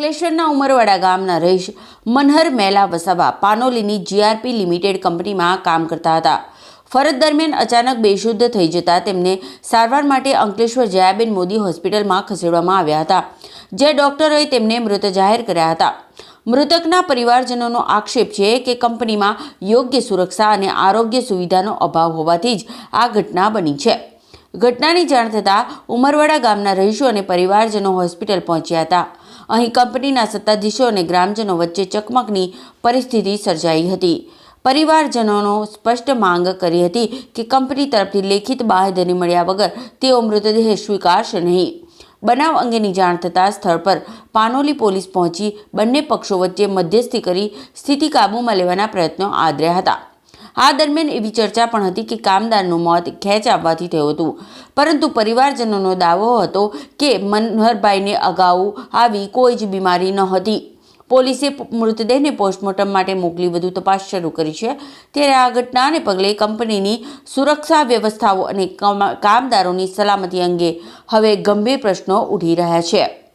અંકલેશ્વરના ઉમરવાડા ગામના રહીશ મનહર મેલા વસાવા પાનોલીની જીઆરપી લિમિટેડ કંપનીમાં કામ કરતા હતા. ફરજ દરમિયાન અચાનક બેશુદ્ધ થઈ જતા તેમને સારવાર માટે અંકલેશ્વર જયાબેન મોદી હોસ્પિટલમાં ખસેડવામાં આવ્યા હતા, જે ડોક્ટરોએ તેમને મૃત જાહેર કર્યા હતા. મૃતકના પરિવારજનોનો આક્ષેપ છે કે કંપનીમાં યોગ્ય સુરક્ષા અને આરોગ્ય સુવિધાનો અભાવ હોવાથી જ આ ઘટના બની છે. ઘટનાની જાણ થતાં ઉમરવાડા ગામના રહીશો અને પરિવારજનો હોસ્પિટલ પહોંચ્યા હતા. અહીં કંપનીના સત્તાધીશો અને ગ્રામજનો વચ્ચે ચકમકની પરિસ્થિતિ સર્જાઈ હતી. પરિવારજનોનો સ્પષ્ટ માંગ કરી હતી કે કંપની તરફથી લેખિત બાહેધરી મળ્યા વગર તેઓ મૃતદેહ સ્વીકારશે નહીં. બનાવ અંગેની જાણ થતાં સ્થળ પર પાનોલી પોલીસ પહોંચી બંને પક્ષો વચ્ચે મધ્યસ્થી કરી સ્થિતિ કાબૂમાં લેવાના પ્રયત્નો આદર્યા હતા. આ દરમિયાન એવી ચર્ચા પણ હતી કે કામદારનું મોત ખેંચ આવવાથી થયું હતું. પરંતુ પરિવારજનોનો દાવો હતો કે મનહરભાઈને અગાઉ આવી કોઈ જ બીમારી ન હતી. પોલીસે મૃતદેહને પોસ્ટમોર્ટમ માટે મોકલી વધુ તપાસ શરૂ કરી છે. ત્યારે આ ઘટનાને પગલે કંપનીની સુરક્ષા વ્યવસ્થાઓ અને કમા- કામદારોની સલામતી અંગે હવે ગંભીર પ્રશ્નો ઉઠી રહ્યા છે.